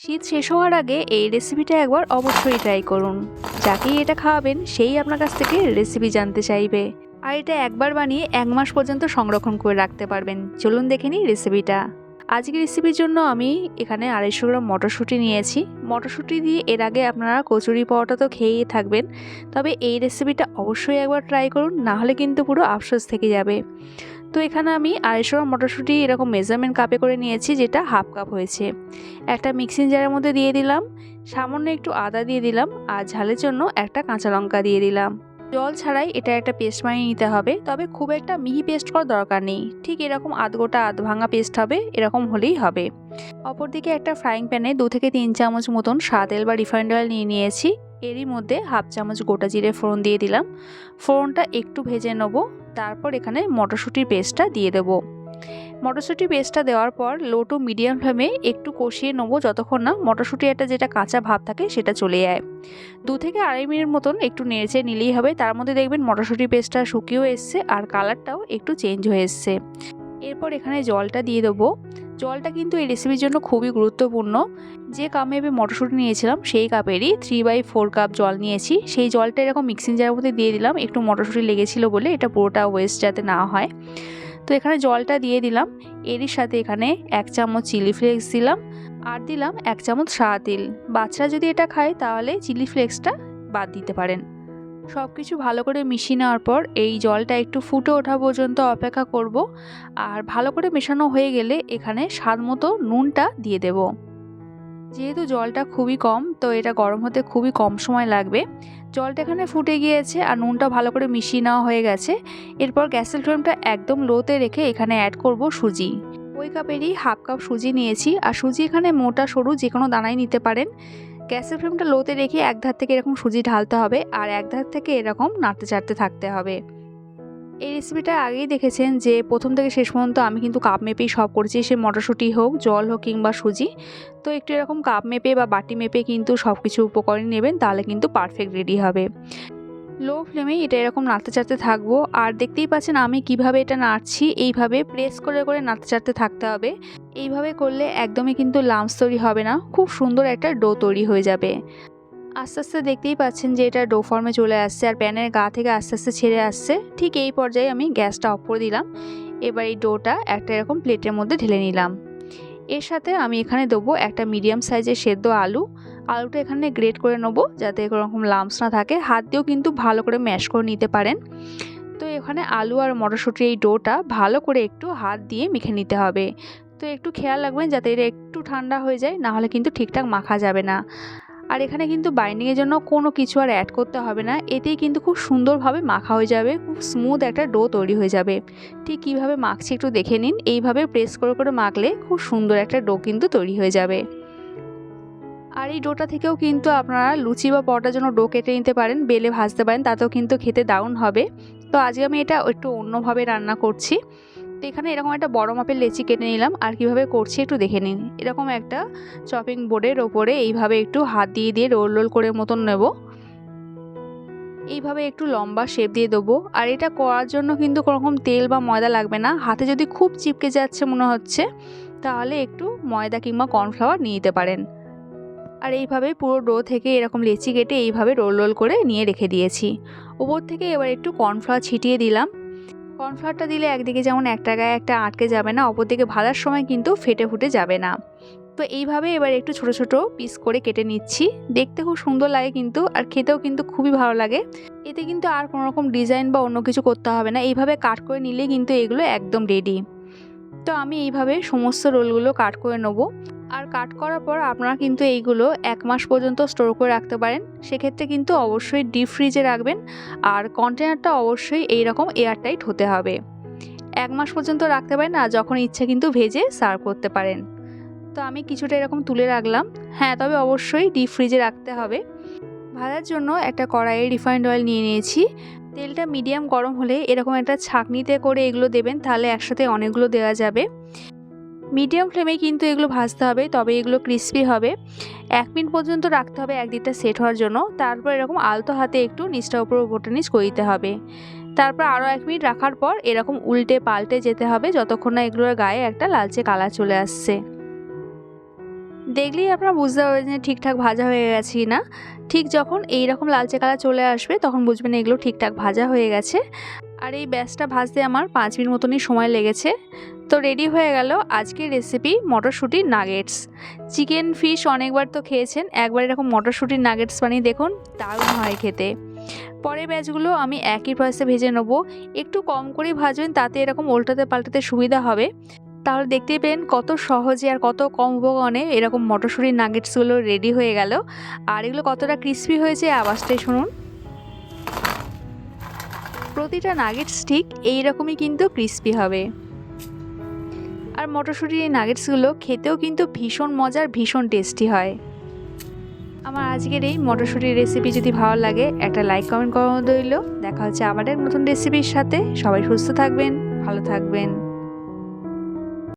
শীত শেষ হওয়ার আগে এই রেসিপিটা একবার অবশ্যই ট্রাই করুন। যাকেই এটা খাওয়াবেন, সেই আপনার কাছ থেকে রেসিপি জানতে চাইবে। আর এটা একবার বানিয়ে এক মাস পর্যন্ত সংরক্ষণ করে রাখতে পারবেন। চলুন দেখে নিই রেসিপিটা আজকের রেসিপির জন্য আমি এখানে আড়াইশো গ্রাম মটরশুঁটি নিয়েছি। মটরশুঁটি দিয়ে এর আগে আপনারা কচুরি পাওয়াটা তো খেয়েই থাকবেন। তবে এই রেসিপিটা অবশ্যই একবার ট্রাই করুন, না হলে কিন্তু পুরো আফসোস থেকে যাবে। তো এখানে আমি আড়াইশো মটরশুঁটি এরকম মেজারমেন্ট কাপে করে নিয়েছি, যেটা হাফ কাপ হয়েছে। একটা মিক্সিং জারের মধ্যে দিয়ে দিলাম, সামান্য একটু আদা দিয়ে দিলাম, আর ঝালের জন্য একটা কাঁচা লঙ্কা দিয়ে দিলাম। জল ছাড়াই এটা একটা পেস্ট বানিয়ে নিতে হবে, তবে খুব একটা মিহি পেস্ট করার দরকার নেই। ঠিক এরকম আধ গোটা আধ ভাঙা পেস্ট হবে, এরকম হলেই হবে। অপরদিকে একটা ফ্রাইং প্যানে দু থেকে তিন চামচ মতন সাদা তেল বা রিফাইন্ড অয়েল নিয়ে নিয়েছি। এরই মধ্যে হাফ চামচ গোটা জিরে ফোড়ন দিয়ে দিলাম। ফোড়নটা একটু ভেজে নেব, তারপর এখানে মটরশুঁটির পেস্টটা দিয়ে দেবো। মটরশুঁটি পেস্টটা দেওয়ার পর লো টু মিডিয়াম ফ্লেমে একটু কষিয়ে নেব যতক্ষণ না মটরশুঁটি একটা যেটা কাঁচা ভাব থাকে সেটা চলে যায়। দু থেকে আড়াই মিনিট মতন একটু নেড়েচে নিলেই হবে। তার মধ্যে দেখবেন মটরশুঁটি পেস্টটা শুকিয়েও এসছে আর কালারটাও একটু চেঞ্জ হয়ে এসছে। এরপর এখানে জলটা দিয়ে দেবো। জলটা কিন্তু এই রেসিপির জন্য খুবই গুরুত্বপূর্ণ। যে কাপে আমি মটরশুঁটি নিয়েছিলাম, সেই কাপেরই থ্রি বাই ফোর কাপ জল নিয়েছি। সেই জলটা এরকম মিক্সিং জারের মধ্যে দিয়ে দিলাম, একটু মটরশুঁটি লেগেছিল বলে এটা পুরোটা ওয়েস্ট যাতে না হয়। তো এখানে জলটা দিয়ে দিলাম, এরই সাথে এখানে এক চামচ চিলি ফ্লেক্স দিলাম, আর দিলাম এক চামচ সাদা তেল। বাচ্চারা যদি এটা খায় তাহলে চিলি ফ্লেক্সটা বাদ দিতে পারেন। সব কিছু ভালো করে মিশিয়ে নেওয়ার পর এই জলটা একটু ফুটে ওঠা পর্যন্ত অপেক্ষা করব। আর ভালো করে মেশানো হয়ে গেলে এখানে স্বাদ মতো নুনটা দিয়ে দেব। যেহেতু জলটা খুবই কম, তো এটা গরম হতে খুবই কম সময় লাগবে। জলটা এখানে ফুটে গিয়েছে আর নুনটা ভালো করে মিশিয়ে নেওয়া হয়ে গেছে। এরপর গ্যাসের ফ্লেমটা একদম লোতে রেখে এখানে অ্যাড করব সুজি। ওই কাপেরই হাফ কাপ সুজি নিয়েছি। আর সুজি এখানে মোটা, সরু যে কোনো দানাই নিতে পারেন। গ্যাসের ফ্লেমটা লোতে রেখে এক ধার থেকে এরকম সুজি ঢালতে হবে আর এক ধার থেকে এরকম নাড়তে চাড়তে থাকতে হবে। এই রেসিপিটা আগেই দেখেছেন যে প্রথম থেকে শেষ পর্যন্ত আমি কিন্তু কাপ মেপেই সব করেছি, সে মটরশুঁটি হোক, জল হোক কিংবা সুজি। তো একটু এরকম কাপ মেপে বা বাটি মেপে কিন্তু সব কিছু উপকরণ নেবেন, তাহলে কিন্তু পারফেক্ট রেডি হবে। লো ফ্লেমে এটা এরকম নাড়তে চাড়তে থাকব। আর দেখতেই পাচ্ছেন আমি কীভাবে এটা নাড়ছি, এইভাবে প্রেস করে করে নাড়তে চাড়তে থাকতে হবে। এইভাবে করলে একদমই কিন্তু লামস তৈরি হবে না, খুব সুন্দর একটা ডো তৈরি হয়ে যাবে। আস্তে আস্তে দেখতেই পাচ্ছেন যে এটা ডো ফর্মে চলে আসছে আর প্যানের গা থেকে আস্তে আস্তে ছেড়ে আসছে। ঠিক এই পর্যায়ে আমি গ্যাসটা অফ করে দিলাম। এবার এই ডোটা একটা এরকম প্লেটের মধ্যে ঢেলে নিলাম। এর সাথে আমি এখানে দেবো একটা মিডিয়াম সাইজের সেদ্ধ আলু। আলুটা এখানে গ্রেট করে নেব যাতে এরকম লামস না থাকে। হাত দিয়েও কিন্তু ভালো করে ম্যাশ করে নিতে পারেন। তো এখানে আলু আর মটরশুঁটির এই ডোটা ভালো করে একটু হাত দিয়ে মেখে নিতে হবে। তো একটু খেয়াল রাখবেন যাতে এটা একটু ঠান্ডা হয়ে যায় নাহলে কিন্তু ঠিকঠাক মাখা যাবে না। আর এখানে কিন্তু বাইন্ডিংয়ের জন্য কোনো কিছু আর অ্যাড করতে হবে না। এতেই কিন্তু খুব সুন্দরভাবে মাখা হয়ে যাবে, খুব স্মুথ একটা ডো তৈরি হয়ে যাবে। ঠিক কীভাবে মাখছি একটু দেখে নিন। এইভাবে প্রেস করে করে মাখলে খুব সুন্দর একটা ডো কিন্তু তৈরি হয়ে যাবে। আর এই ডোটা থেকেও কিন্তু আপনারা লুচি বা পরোটার জন্য ডো কেটে নিতে পারেন, বেলে ভাজতে পারেন, তাতেও কিন্তু খেতে দারুণ হবে। তো আজকে আমি এটা একটু অন্যভাবে রান্না করছি। তো এখানে এরকম একটা বড় মাপের লেচি কেটে নিলাম, আর কীভাবে করছি একটু দেখে নিন। এরকম একটা চপিং বোর্ডের ওপরে এইভাবে একটু হাত দিয়ে দিয়ে রোল রোল করে মতন নেব। এইভাবে একটু লম্বা শেপ দিয়ে দেবো। আর এটা করার জন্য কিন্তু কোনোরকম তেল বা ময়দা লাগবে না। হাতে যদি খুব চিপকে যাচ্ছে মনে হচ্ছে, তাহলে একটু ময়দা কিংবা কর্নফ্লাওয়ার নিয়ে নিতে পারেন। আর এইভাবে পুরো ডো থেকে এরকম লেচি কেটে এইভাবে রোল রোল করে নিয়ে রেখে দিয়েছি। উপর থেকে এবার একটু কর্নফ্লাওয়ার ছিটিয়ে দিলাম। কর্নফ্লাওয়ারটা দিলে একদিকে যেমন একটা গায়ে একটা আটকে যাবে না, অপর দিকে ভাজার সময় কিন্তু ফেটে ফুটে যাবে না। তো এইভাবে এবার একটু ছোট ছোট পিস করে কেটে নিচ্ছি। দেখতে খুব সুন্দর লাগে কিন্তু, আর খেতেও কিন্তু খুবই ভালো লাগে। এতে কিন্তু আর কোনো রকম ডিজাইন বা অন্য কিছু করতে হবে না। এইভাবে কাট করে নিলে কিন্তু এগুলো একদম রেডি তো আমি এইভাবে সমস্ত রোলগুলো কাট করে নেব। আর কাট করার পর আপনারা কিন্তু এইগুলো এক মাস পর্যন্ত স্টোর করে রাখতে পারেন। সেক্ষেত্রে কিন্তু অবশ্যই ডিপ ফ্রিজে রাখবেন আর কন্টেনারটা অবশ্যই এই রকম এয়ারটাইট হতে হবে। এক মাস পর্যন্ত রাখতে পারেন আর যখন ইচ্ছে কিন্তু ভেজে সার্ভ করতে পারেন। তো আমি কিছুটা এরকম তুলে রাখলাম। হ্যাঁ তবে অবশ্যই ডিপ ফ্রিজে রাখতে হবে। ভাজার জন্য একটা কড়াইয়ে রিফাইন্ড অয়েল নিয়ে নিয়েছি। তেলটা মিডিয়াম গরম হলে এরকম একটা ছাঁকনিতে করে এগুলো দেবেন, তাহলে একসাথে অনেকগুলো দেওয়া যাবে। মিডিয়াম ফ্লেমে কিন্তু এগুলো ভাজতে হবে, তবে এগুলো ক্রিস্পি হবে। এক মিনিট পর্যন্ত রাখতে হবে একদিকটা সেট হওয়ার জন্য। তারপর এরকম আলতো হাতে একটু নিচটা উপর উপরটা নিচ করে দিতে হবে। তারপর আরও এক মিনিট রাখার পর এরকম উল্টে পাল্টে যেতে হবে, যতক্ষণ না এগুলোর গায়ে একটা লালচে কালার চলে আসছে। দেখলেই আপনারা বুঝতে পারবেন যে ঠিকঠাক ভাজা হয়ে গেছে কি না। ঠিক যখন এই রকম লালচে কালার চলে আসবে, তখন বুঝবেন এগুলো ঠিকঠাক ভাজা হয়ে গেছে। আর এই ব্যাসটা ভাজতে আমার পাঁচ মিনিট মতনই সময় লেগেছে। তো রেডি হয়ে গেল আজকের রেসিপি মটরশুঁটির নাগেটস চিকেন ফিশ অনেকবার তো খেয়েছেন, একবার এরকম মটরশুঁটির নাগেটস বানিয়ে দেখুন, দারুণ হয় খেতে। পরের ব্যাচগুলো আমি একই প্রসেসে ভেজে নেব। একটু কম করেই ভাজবেন, তাতে এরকম উল্টাতে পাল্টাতে সুবিধা হবে। তাহলে দেখতেই পেন কত সহজে আর কত কম উপকরণে এরকম মটরশুঁটির নাগেটসগুলো রেডি হয়ে গেল। আর এগুলো কতটা ক্রিস্পি হয়েছে, আওয়াজটাই শুনুন। প্রতিটা নাগেটস ঠিক এই রকমই কিন্তু ক্রিস্পি হবে। আর মটরশুঁটির এই নাগেটসগুলো খেতেও কিন্তু ভীষণ মজার, ভীষণ টেস্টি হয়। আমার আজকের এই মটরশুঁটির রেসিপি যদি ভালো লাগে, একটা লাইক কমেন্ট করানো রইল। দেখা হচ্ছে আমাদের নতুন রেসিপির সাথে। সবাই সুস্থ থাকবেন, ভালো থাকবেন।